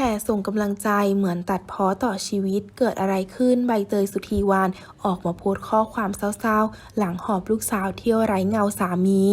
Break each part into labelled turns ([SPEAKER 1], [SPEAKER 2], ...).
[SPEAKER 1] ห่ส่งกำลังใจเหมือนตัดพ้อต่อชีวิตเกิดอะไรขึ้นใบเตยสุธีวานออกมาโพสต์ข้อความเศร้าๆ หลังหอบลูกสาวเที่ยวไร้เงาสามี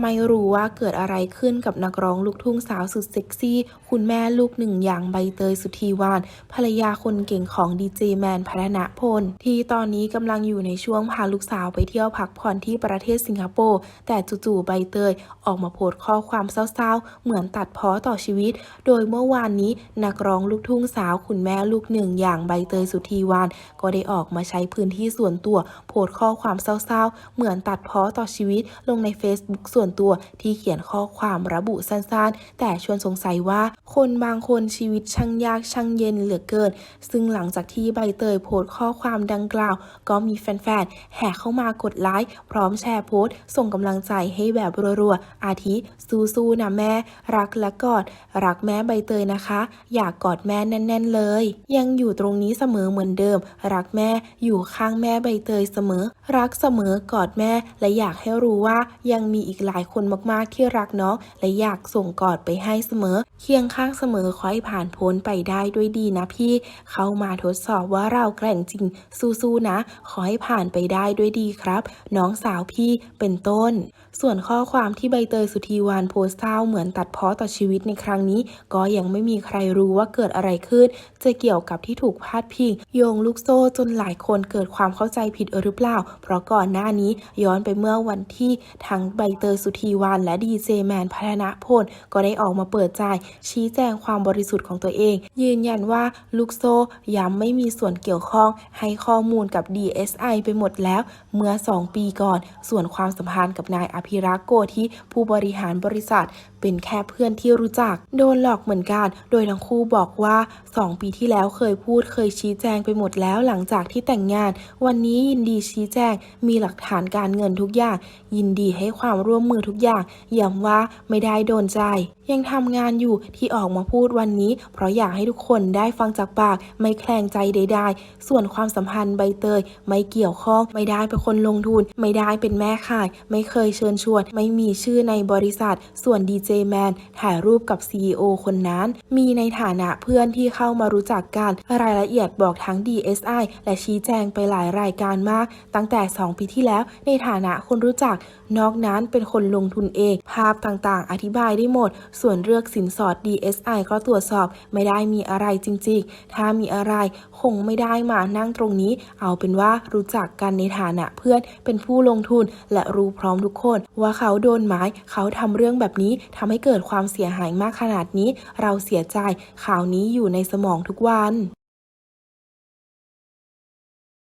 [SPEAKER 1] ไม่รู้ว่าเกิดอะไรขึ้นกับนักร้องลูกทุ่งสาวสุดเซ็กซี่ คุณแม่ลูกหนึ่งอย่างใบเตยสุธีวานภรรยาคนเก่งของดีเจแมนพัฒนพล ที่ตอนนี้กำลังอยู่ในช่วงพาลูกสาวไปเที่ยวพักผ่อนที่ประเทศสิงคโปร์แต่จู่ๆใบเตยออกมาโพสต์ข้อความเศร้าๆ เหมือนตัดพ้อต่อชีวิต โดยเมื่อวานนี้นักร้องลูกทุ่งสาวคุณแม่ลูกหนึ่งอย่างใบเตยสุธีวาน ก็ได้ออกมาใช้พื้นที่ส่วนตัว โพสต์ข้อความเศร้าๆ เหมือนตัดพ้อต่อชีวิตลงใน Facebook ส่วนตัวที่เขียนข้อความระบุสั้นๆ แต่ชวนสงสัยว่า คนบางคนชีวิตช่างยากช่างเย็นเหลือเกิน ซึ่งหลังจากที่ใบเตยโพสต์ข้อความดังกล่าว ก็มีแฟนๆแห่เข้ามากดไลค์พร้อมแชร์โพสต์ ส่งกำลังใจให้แบบรัวๆอาทิสู้ๆนะแม่ รักและกอดรักแม่ใบเตยนะคะอยากกอดแม่แน่น ๆ เลย ยังอยู่ตรงนี้เสมอเหมือนเดิม รักแม่อยู่ข้างแม่ใบเตยเสมอ รักเสมอกอดแม่ และอยากให้รู้ว่ายังมีอีกหลายคนมากๆที่รักน้องและอยากส่งกอดไปให้เสมอ เคียงข้างเสมอขอให้ผ่านพ้นไปได้ด้วยดีนะพี่ เข้ามาทดสอบว่าเราแกร่งจริง สู้ๆนะ ขอให้ผ่านไปได้ด้วยดีครับ น้องสาวพี่เป็นต้น ส่วนข้อความที่ใบเตยสุธีวานโพสต์เศร้าเหมือนตัดเพ้อต่อชีวิตในครั้งนี้ ก็ยังไม่มีใครรู้ว่าเกิดอะไรขึ้น จะเกี่ยวกับที่ถูกพาดพิงโยงลูกโซ่จนหลายคนเกิดความเข้าใจผิดหรือเปล่า เพราะก่อนหน้านี้ย้อนไปเมื่อวันที่ทั้งใบเตยสุธีวานและดีเจแมนพัฒนพลก็ได้ออกมาเปิดใจชี้แจงความบริสุทธิ์ของตัวเอง ยืนยันว่าลูกโซ่ย้ำไม่มีส่วนเกี่ยวข้องให้ข้อมูลกับ DSI ไปหมดแล้ว เมื่อ 2 ปีก่อน ส่วนความสัมพันธ์กับนายอภิรักษ์โกธิผู้บริหารบริษัท เป็นแค่เพื่อนที่รู้จัก โดนหลอกเหมือนกัน โดยทั้งคู่บอกว่า 2 ปีที่แล้วเคยพูดเคยชี้แจงไปหมดแล้วหลังจากที่แต่งงาน วันนี้ยินดีชี้แจง มีหลักฐานการเงินทุกอย่าง ยินดีให้ความร่วมมือทุกอย่างย้ำว่าไม่ได้โดนใจ ยังทำงานอยู่ที่ออกมาพูดวันนี้ เพราะอยากให้ทุกคนได้ฟังจากปาก ไม่แคลงใจใดๆ ส่วนความสัมพันธ์ใบเตย ไม่เกี่ยวข้องไม่ได้เป็นคนลงทุน ไม่ได้เป็นแม่ขาย ไม่เคยเชิญชวน ไม่มีชื่อในบริษัท ส่วนดีเจแมนถ่ายรูปกับ CEO คนนั้น มีในฐานะเพื่อนที่เข้ามารู้จักกันรายละเอียดบอกทั้ง DSI และชี้แจงไปหลายรายการมาก ตั้งแต่ 2 ปีที่แล้วในฐานะคนรู้จัก นอกนั้นเป็นคนลงทุนเอง ภาพต่างๆ อธิบายได้หมด ส่วนเรื่องสินสอด DSI ก็ตรวจสอบไม่ได้มีอะไรจริง ๆ ถ้ามีอะไรคงไม่ได้มานั่งตรงนี้ เอาเป็นว่ารู้จักกันในฐานะเพื่อนเป็นผู้ลงทุนและรู้พร้อมทุกคน ว่าเขาโดนหมายเขาทำเรื่องแบบนี้ททำให้เกิดความเสียหายมากขนาดนี้ เราเสียใจข่าวนี้อยู่ในสมองทุกวัน